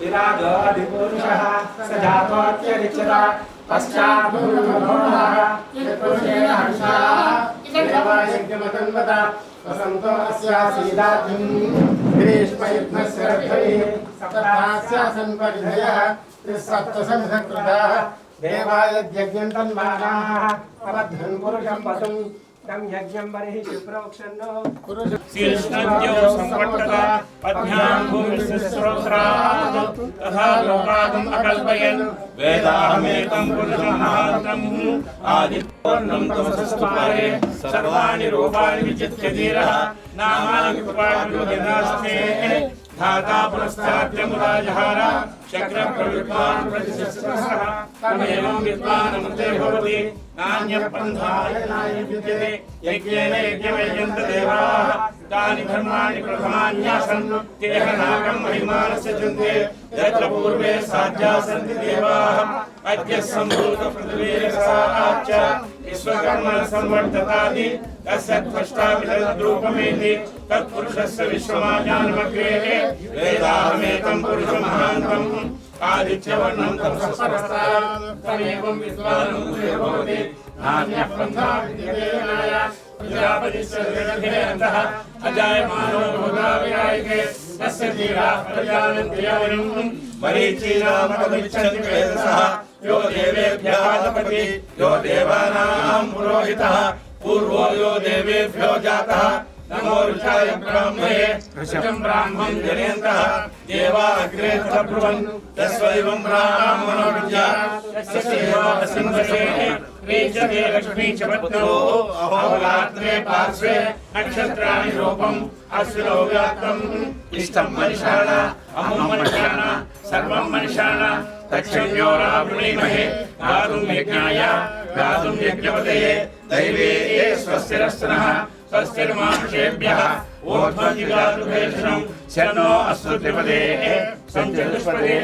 विराजोऽधिपुरुषः स जातोऽत्यरिचता पश्चाद्भूर्मभोणः यत्पुरुषेण हर्षाः यज्ञमतन्वत वसन्तो अस्यासीदाद्यम् ग्रीष्मयुग्मस्य रक्षये सप्तास्यासन्परिधयः त्रिसप्तसंसकृताः దేవాయ యజ్ఞం తన్మానాః అవధ్యం పురుషం పతుం తం యజ్ఞం బరిహి శుప్రోక్షన్నో శిష్టద్యో సంపట్టత పద్భ్యాం భూమిస్సు శ్రోత్రాత్ తథా లోకాదం అకల్పయన్ వేదాహమేకం పురుషం మహాంతం ఆదిపూర్ణం తమసస్తుపారే సర్వాణి రూపాణి విచిత్య ధీరః धाता पुरस्ताद्यमुराजहार शक्रप्रविद्वान् प्रतिशस्त्रः तमेवं विद्वानमृते भवति नान्यपन्थाय विद्यते यज्ञेन यज्ञमयन्त देवाः तानि धर्माणि प्रथमान्यासन् तेह नागं महिमानस्य चन्ते यत्र पूर्वे साध्या सन्ति देवाः अद्य सम्भूतपृथिवीरसाच्च विश्वकर्म संवर्धतादि तस्य त्वष्टाविधरूपमेति तत्पुरुषस्य विश्वमाजानमग्रेः वेदाहमेकं पुरुषमहान्तम् आदित्यवर्णं तमेवं विद्वानं भवति नान्यः पन्था विद्यते नाय प्रजापतिस्य जगद्धेऽन्तः अजायमानो भोगाविरायके तस्य धीरा प्रजानन्ति यवनम् मरीचीनामपगच्छन्ति वेदसः यो देवेभ्यः तपति यो देवानां पुरोहितः, पूर्वो यो देवेभ्यो जातः। नमो ऋषाय ब्राह्मणे, ऋषं ब्राह्मं जनेन्तः देवा अग्रे लक्ष्मी च पत्नो। अहोरात्रे पार्श्वे नक्षत्राणि रूपम्, अश्विनो व्याप्तम्। इष्टं मनिषाण अहं मनिषाण सर्वं मनिषाण तक्षज्ञो रावृणीमहे गातुम् यज्ञाय गातुम् यज्ञपतये दैवे ये स्वस्तिरस्तनः। स्वस्तिर्मानुषेभ्यः ऊर्ध्वजिगातुभेषणं शन्नो अस्तु त्रिपदे सञ्चतुष्पदे।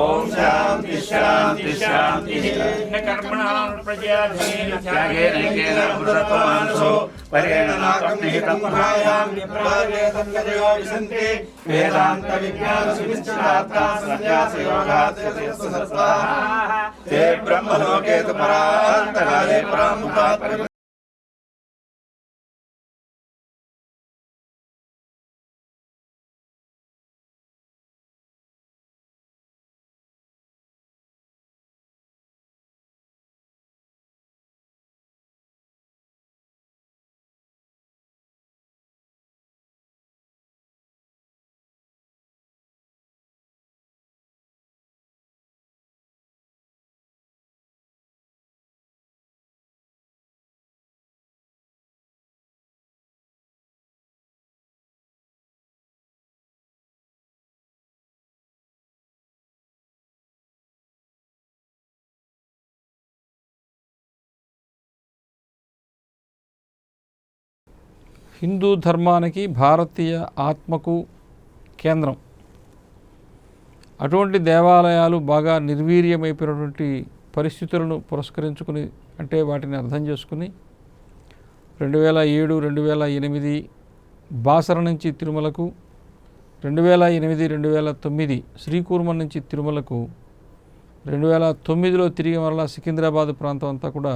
ॐ शान्ति शान्ति, शान्तिः। न कर्मणां प्रजयाधीन त्यागेन एकेन अमृतत्वमानसो परेण नाकं निहितं महायां विप्रावेदं वेदान्तविज्ञानसुनिश्चितात्मा सन्न्यासयोगात् ते ब्रह्मलोके तु परान्तकाले परामुखात् హిందూ ధర్మానికి భారతీయ ఆత్మకు కేంద్రం. అటువంటి దేవాలయాలు బాగా నిర్వీర్యమైపోయినటువంటి పరిస్థితులను పురస్కరించుకుని అంటే వాటిని అర్థం చేసుకుని రెండు వేల ఏడు రెండు వేల ఎనిమిది బాసర నుంచి తిరుమలకు రెండు వేల ఎనిమిది రెండు వేల తొమ్మిది శ్రీకూర్మం నుంచి తిరుమలకు రెండు వేల తొమ్మిదిలో తిరిగి మరలా సికింద్రాబాద్ ప్రాంతం అంతా కూడా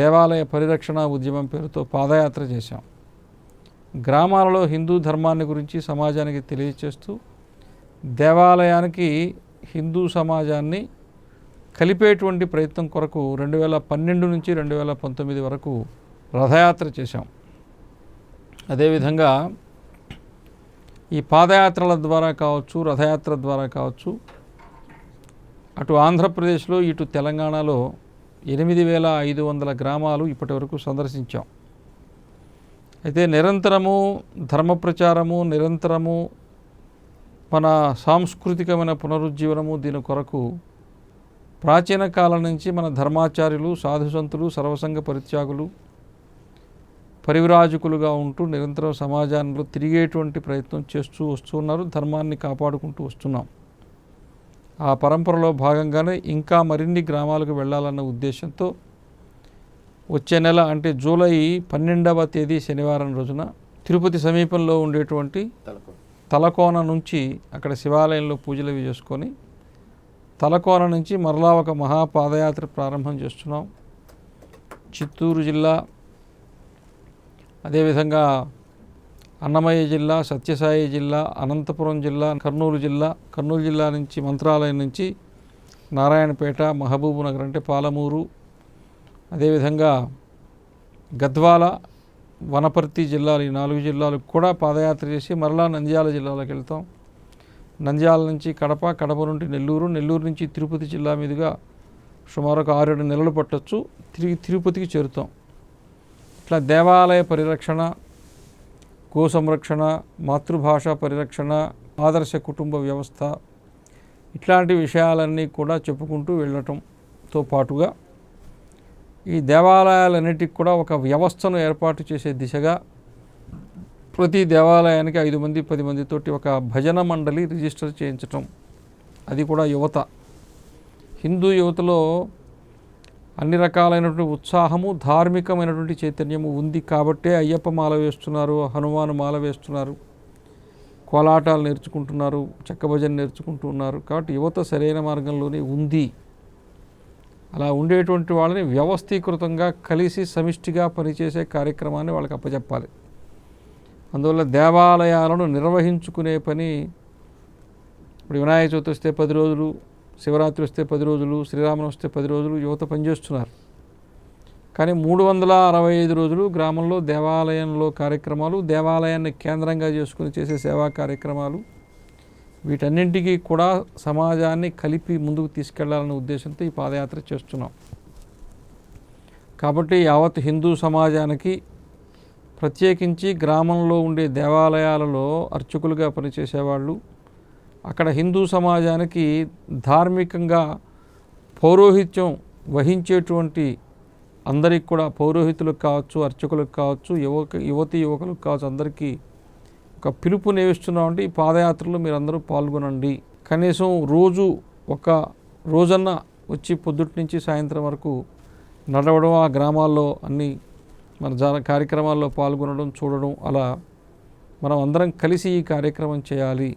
దేవాలయ పరిరక్షణ ఉద్యమం పేరుతో పాదయాత్ర చేశాం. గ్రామాలలో హిందూ ధర్మాన్ని గురించి సమాజానికి తెలియచేస్తూ దేవాలయానికి హిందూ సమాజాన్ని కలిపేటువంటి ప్రయత్నం కొరకు రెండు వేల పన్నెండు నుంచి రెండు వేల పంతొమ్మిది వరకు రథయాత్ర చేశాం. అదేవిధంగా ఈ పాదయాత్రల ద్వారా కావచ్చు రథయాత్ర ద్వారా కావచ్చు అటు ఆంధ్రప్రదేశ్లో ఇటు తెలంగాణలో ఎనిమిది వేల ఐదు వందల గ్రామాలు ఇప్పటి వరకు సందర్శించాం. అయితే నిరంతరము ధర్మ ప్రచారము నిరంతరము మన సాంస్కృతికమైన పునరుజ్జీవనము దీని కొరకు ప్రాచీన కాలం నుంచి మన ధర్మాచార్యులు సాధుసంతులు సర్వసంగ పరిత్యాగులు పరివిరాజకులుగా ఉంటూ నిరంతరం సమాజంలో తిరిగేటువంటి ప్రయత్నం చేస్తూ వస్తున్నారు ధర్మాన్ని కాపాడుకుంటూ వస్తున్నాం. ఆ పరంపరలో భాగంగానే ఇంకా మరిన్ని గ్రామాలకు వెళ్ళాలన్న ఉద్దేశంతో వచ్చే నెల అంటే జూలై పన్నెండవ తేదీ శనివారం రోజున తిరుపతి సమీపంలో ఉండేటువంటి తలకోన. నుంచి అక్కడ శివాలయంలో పూజలు అవి చేసుకొని తలకోన నుంచి మరలా ఒక మహాపాదయాత్ర ప్రారంభం చేస్తున్నాం. చిత్తూరు జిల్లా అదేవిధంగా అన్నమయ్య జిల్లా సత్యసాయి జిల్లా అనంతపురం జిల్లా కర్నూలు జిల్లా కర్నూలు జిల్లా నుంచి మంత్రాలయం నుంచి నారాయణపేట మహబూబ్ నగర్ అంటే పాలమూరు అదేవిధంగా గద్వాల వనపర్తి జిల్లాలు ఈ నాలుగు జిల్లాలకు కూడా పాదయాత్ర చేసి మరలా నంద్యాల జిల్లాలోకి వెళ్తాం. నంద్యాల నుంచి కడప కడప నుండి నెల్లూరు నెల్లూరు నుంచి తిరుపతి జిల్లా మీదుగా సుమారు ఒక ఆరేడు నెలలు పట్టొచ్చు. తిరిగి తిరుపతికి చేరుతాం. ఇట్లా దేవాలయ పరిరక్షణ గో సంరక్షణ మాతృభాష పరిరక్షణ ఆదర్శ కుటుంబ వ్యవస్థ ఇట్లాంటి విషయాలన్నీ కూడా చెప్పుకుంటూ వెళ్ళటంతో పాటుగా ఈ దేవాలయాలన్నిటికి కూడా ఒక వ్యవస్థను ఏర్పాటు చేసే దిశగా ప్రతి దేవాలయానికి ఐదు మంది పది మందితోటి ఒక భజన మండలి రిజిస్టర్ చేయించటం. అది కూడా యువత. హిందూ యువతలో అన్ని రకాలైనటువంటి ఉత్సాహము ధార్మికమైనటువంటి చైతన్యము ఉంది కాబట్టే అయ్యప్ప మాల వేస్తున్నారు హనుమాను మాల వేస్తున్నారు కోలాటాలు నేర్చుకుంటున్నారు చెక్క భజన నేర్చుకుంటున్నారు. కాబట్టి యువత సరైన మార్గంలోనే ఉంది. అలా ఉండేటువంటి వాళ్ళని వ్యవస్థీకృతంగా కలిసి సమిష్టిగా పనిచేసే కార్యక్రమాన్ని వాళ్ళకి అప్పచెప్పాలి అందువల్ల దేవాలయాలను నిర్వహించుకునే పని ఇప్పుడు వినాయక చవితి వస్తే పది రోజులు శివరాత్రి వస్తే పది రోజులు శ్రీరామం వస్తే పది రోజులు యువత పనిచేస్తున్నారు. కానీ మూడు వందల అరవై ఐదు రోజులు గ్రామంలో దేవాలయంలో కార్యక్రమాలు దేవాలయాన్ని కేంద్రంగా చేసుకుని చేసే సేవా కార్యక్రమాలు వీటన్నింటికీ కూడా సమాజాన్ని కలిపి ముందుకు తీసుకెళ్ళాలనే ఉద్దేశంతో ఈ పాదయాత్ర చేస్తున్నాం. కాబట్టి యావత్ హిందూ సమాజానికి ప్రత్యేకించి గ్రామంలో ఉండే దేవాలయాలలో అర్చకులుగా పనిచేసేవాళ్ళు అక్కడ హిందూ సమాజానికి ధార్మికంగా పౌరోహిత్యం వహించేటువంటి అందరికి కూడా పౌరోహితులకు కావచ్చు అర్చకులకు కావచ్చు యువక యువతి యువకులకు కావచ్చు అందరికీ ఒక పిలుపునిస్తున్నామంటే ఈ పాదయాత్రలో మీరందరూ పాల్గొనండి. కనీసం రోజు ఒక రోజన్న వచ్చి పొద్దుటి నుంచి సాయంత్రం వరకు నడవడం ఆ గ్రామాల్లో అన్ని మన జన కార్యక్రమాల్లో పాల్గొనడం చూడడం అలా మనం అందరం కలిసి ఈ కార్యక్రమం చేయాలి.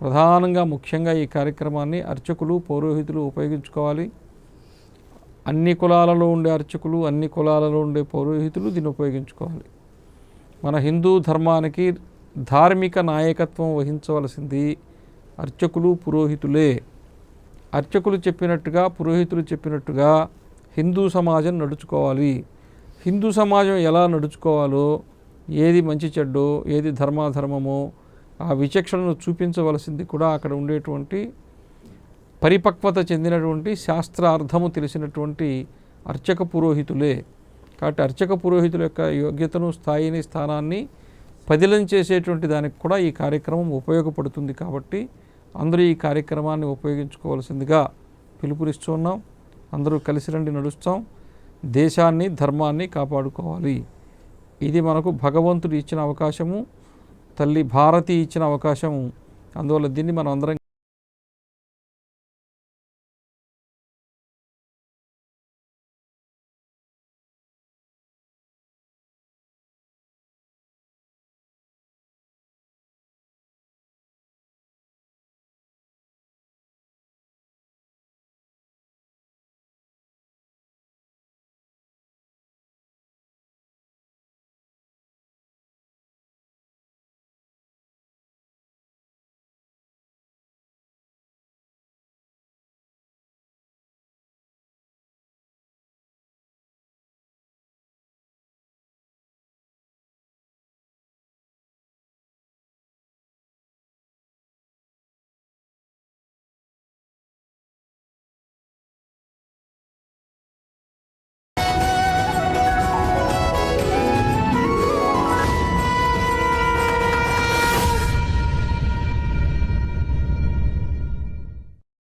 ప్రధానంగా ముఖ్యంగా ఈ కార్యక్రమాన్ని అర్చకులు పౌరోహితులు ఉపయోగించుకోవాలి. అన్ని కులాలలో ఉండే అర్చకులు అన్ని కులాలలో ఉండే పౌరోహితులు దీన్ని ఉపయోగించుకోవాలి. మన హిందూ ధర్మానికి ధార్మిక నాయకత్వం వహించవలసింది అర్చకులు పురోహితులే. అర్చకులు చెప్పినట్టుగా పురోహితులు చెప్పినట్టుగా హిందూ సమాజం నడుచుకోవాలి. హిందూ సమాజం ఎలా నడుచుకోవాలో ఏది మంచి చెడ్డో ఏది ధర్మాధర్మమో ఆ విచక్షణను చూపించవలసింది కూడా అక్కడ ఉండేటువంటి పరిపక్వత చెందినటువంటి శాస్త్రార్థము తెలిసినటువంటి అర్చక పురోహితులే. కాబట్టి అర్చక పురోహితుల యొక్క యోగ్యతను స్థాయిని స్థానాన్ని పదిలం చేసేటువంటి దానికి కూడా ఈ కార్యక్రమం ఉపయోగపడుతుంది కాబట్టి అందరూ ఈ కార్యక్రమాన్ని ఉపయోగించుకోవాల్సిందిగా పిలుపునిస్తున్నాం అందరూ కలిసి రండి నడుస్తాం. దేశాన్ని ధర్మాన్ని కాపాడుకోవాలి. ఇది మనకు భగవంతుడు ఇచ్చిన అవకాశము తల్లి భారతి ఇచ్చిన అవకాశము. అందువల్ల దీన్ని మనం అందరం